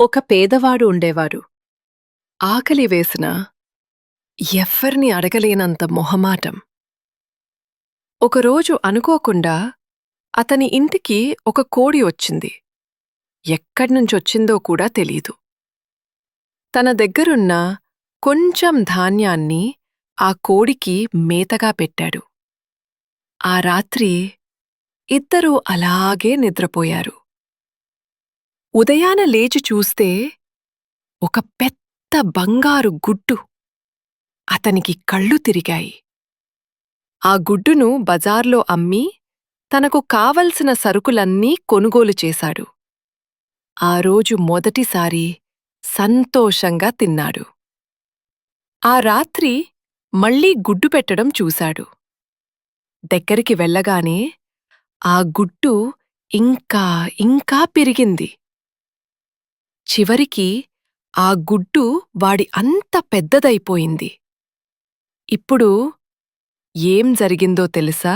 ఒక పేదవాడు ఉండేవాడు. ఆకలి వేసిన ఎవ్వర్ని అడగలేనంత మొహమాటం. ఒకరోజు అనుకోకుండా అతని ఇంటికి ఒక కోడి వచ్చింది. ఎక్కడ్నుంచొచ్చిందో కూడా తెలీదు. తన దగ్గరున్న కొంచెం ధాన్యాన్ని ఆ కోడికి మేతగా పెట్టాడు. ఆ రాత్రి ఇద్దరూ అలాగే నిద్రపోయారు. ఉదయాన లేచి చూస్తే ఒక పెద్ద బంగారు గుడ్డు అతనికి కళ్ళు తిరిగాయి. ఆ గుడ్డును బజార్లో అమ్మి తనకు కావలసిన సరుకులన్నీ కొనుగోలు చేశాడు. ఆ రోజు మొదటిసారి సంతోషంగా తిన్నాడు. ఆ రాత్రి మళ్ళీ గుడ్డు పెట్టడం చూశాడు. దగ్గరికి వెళ్ళగానే ఆ గుడ్డు ఇంకా ఇంకా పెరిగింది. చివరికి ఆ గుడ్డు వాడి అంత పెద్దదైపోయింది. ఇప్పుడు ఏం జరిగిందో తెలుసా?